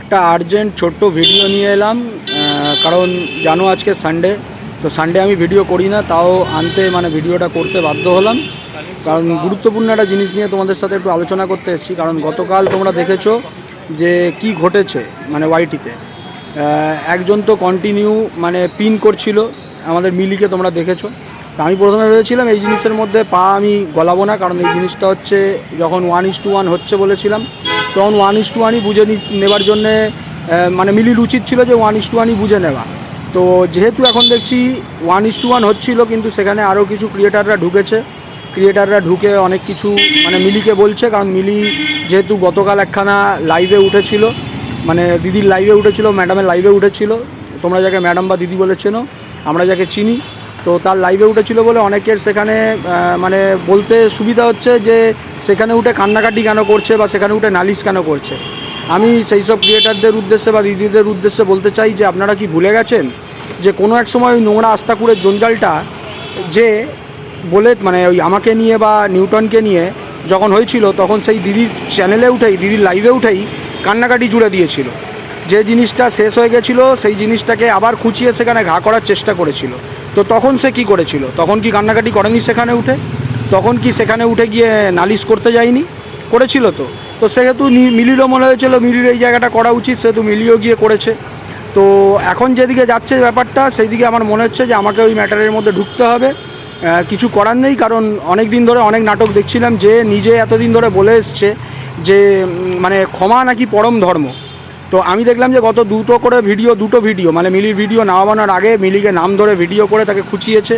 একটা আর্জেন্ট ছোট্ট ভিডিও নিয়ে এলাম কারণ জানো আজকে সানডে তো সানডে আমি ভিডিও করি না, তাও আনতে মানে ভিডিওটা করতে বাধ্য হলাম। কারণ গুরুত্বপূর্ণ একটা জিনিস নিয়ে তোমাদের সাথে একটু আলোচনা করতে এসেছি, কারণ গতকাল তোমরা দেখেছ যে কি ঘটেছে মানে ওয়াইটিতে একজন তো কন্টিনিউ মানে পিন করছিল, আমাদের মিলিকে তোমরা দেখেছ। তা আমি প্রথমে ভেবেছিলাম এই জিনিসের মধ্যে পা আমি গলাবো না, কারণ এই জিনিসটা হচ্ছে যখন ওয়ান ইস টু ওয়ান হচ্ছে বলেছিলাম তখন ওয়ান ইস টু ওয়ানই বুঝে নেবার জন্যে মানে মিলির উচিত ছিল যে ওয়ান ইস টু ওয়ানই বুঝে নেওয়া। তো যেহেতু এখন দেখছি ওয়ান ইস টু ওয়ান হচ্ছিল, কিন্তু সেখানে আরও কিছু ক্রিয়েটাররা ঢুকেছে। ক্রিয়েটাররা ঢুকে অনেক কিছু মানে মিলিকে বলছে, কারণ মিলি যেহেতু গতকাল একখানা লাইভে উঠেছিল মানে দিদির লাইভে উঠেছিল ম্যাডামের লাইভে উঠেছিল। তোমরা যাকে ম্যাডাম বা দিদি বলেছেনো আমরা যাকে চিনি তো তার লাইভে উঠেছিল বলে অনেকের সেখানে মানে বলতে সুবিধা হচ্ছে যে সেখানে উঠে কান্নাকাটি কেন করছে বা সেখানে উঠে নালিশ কেন করছে। আমি সেই সব ক্রিয়েটারদের উদ্দেশ্যে বা দিদিদের উদ্দেশ্যে বলতে চাই যে আপনারা কি ভুলে গেছেন যে কোনো এক সময় ওই নোংরা আস্তাকুড়ের জঞ্জালটা যে বলে মানে ওই আমাকে নিয়ে বা নিউটনকে নিয়ে যখন হয়েছিল তখন সেই দিদির চ্যানেলে উঠেই, দিদির লাইভে উঠেই কান্নাকাটি জুড়ে দিয়েছিল। যে জিনিসটা শেষ হয়ে গেছিল, সেই জিনিসটাকে আবার খুঁচিয়ে সেখানে ঘা করার চেষ্টা করেছিল। তো তখন সে কি করেছিল? তখন কি কান্নাকাটি করেনি সেখানে উঠে? তখন কি সেখানে উঠে গিয়ে নালিশ করতে যায়নি? করেছিল তো। তো সেহেতু মিলিরও মনে হয়েছিল, মিলির এই জায়গাটা করা উচিত, সেহেতু মিলিও গিয়ে করেছে। তো এখন যেদিকে যাচ্ছে ব্যাপারটা সেই দিকে আমার মনে হচ্ছে যে আমাকে ওই ম্যাটারের মধ্যে ঢুকতে হবে। কিছু করার নেই, কারণ অনেক দিন ধরে অনেক নাটক দেখছিলাম যে নিজে এতদিন ধরে বলে এসছে যে মানে ক্ষমা নাকি পরম ধর্ম। তো আমি দেখলাম যে গত দুটো করে ভিডিও, দুটো ভিডিও মানে মিলির ভিডিও নামানোর আগে মিলিকে নাম ধরে ভিডিও করে তাকে খুঁচিয়েছে।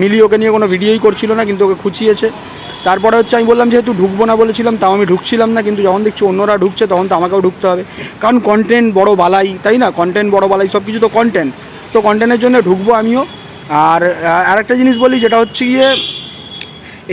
মিলি ওকে নিয়ে কোনো ভিডিওই করছিল না, কিন্তু ওকে খুঁচিয়েছে। তারপরে হচ্ছে আমি বললাম যেহেতু ঢুকবো না বলেছিলাম, তাও আমি ঢুকছিলাম না, কিন্তু যখন দেখছি অন্যরা ঢুকছে, তখন তো আমাকেও ঢুকতে হবে। কারণ কন্টেন্ট বড় বালাই, তাই না? কন্টেন্ট বড় বালাই, সব কিছু তো কন্টেন্ট তো কন্টেন্টের জন্য ঢুকবো আমিও। আর, আরেকটা জিনিস বলি, যেটা হচ্ছে গিয়ে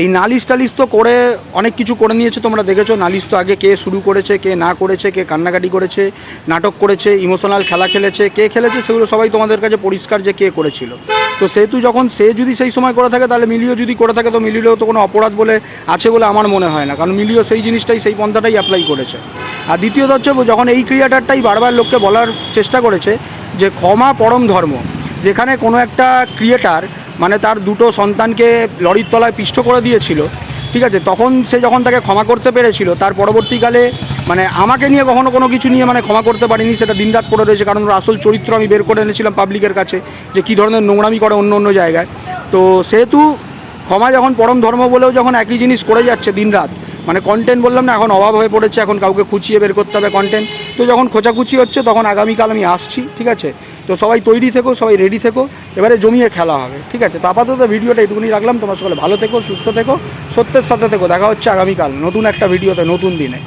এই নালিশ টালিশ তো করে অনেক কিছু করে নিয়েছে, তোমরা দেখেছ। নালিশ তো আগে কে শুরু করেছে, কে না করেছে, কে কান্নাকাটি করেছে, নাটক করেছে ইমোশনাল খেলা খেলেছে, কে খেলেছে, সেগুলো সবাই তোমাদের কাছে পরিষ্কার যে কে করেছিল। তো সেহেতু যখন সে যদি সেই সময় করে থাকে, তাহলে মিলিও যদি করে থাকে, তো মিলিও তো কোনো অপরাধ বলে আছে বলে আমার মনে হয় না। কারণ মিলিও সেই জিনিসটাই, সেই পন্থাটাই অ্যাপ্লাই করেছে। আর দ্বিতীয়ত হচ্ছে, যখন এই ক্রিয়েটারটাই বারবার লোককে বলার চেষ্টা করেছে, যে ক্ষমা পরম ধর্ম, যেখানে কোনো একটা ক্রিয়েটার মানে তার দুটো সন্তানকে লরির তলায় পিষ্ট করে দিয়েছিল, ঠিক আছে? তখন সে যখন তাকে ক্ষমা করতে পেরেছিল, তার পরবর্তীকালে মানে আমাকে নিয়ে কখনো কোনো কিছু নিয়ে মানে ক্ষমা করতে পারিনি, সেটা দিনরাত পড়ে রয়েছে, কারণ ওর আসল চরিত্র আমি বের করে এনেছিলাম পাবলিকের কাছে, যে কী ধরনের নোংরামি করে অন্য অন্য জায়গায়। তো সেহেতু ক্ষমা যখন পরম ধর্ম বলেও যখন একই জিনিস করে যাচ্ছে দিনরাত মানে কন্টেন্ট বললাম না, এখন অভাব হয়ে পড়েছে, এখন কাউকে খুঁচিয়ে বের করতে হবে কন্টেন্ট তো যখন খোঁচাখুচি হচ্ছে, তখন আগামীকাল আমি আসছি, ঠিক আছে? তো সবাই তৈরি থেকো, সবাই রেডি থেকো, এবারে জমিয়ে খেলা হবে, ঠিক আছে? তো আপাতত ভিডিওটা এটুকুনি রাখলাম, তোমার সকলে ভালো থেকো, সুস্থ থেকো, সত্যের সাথে থেকো, দেখা হচ্ছে আগামীকাল নতুন একটা ভিডিওতে, নতুন দিনে।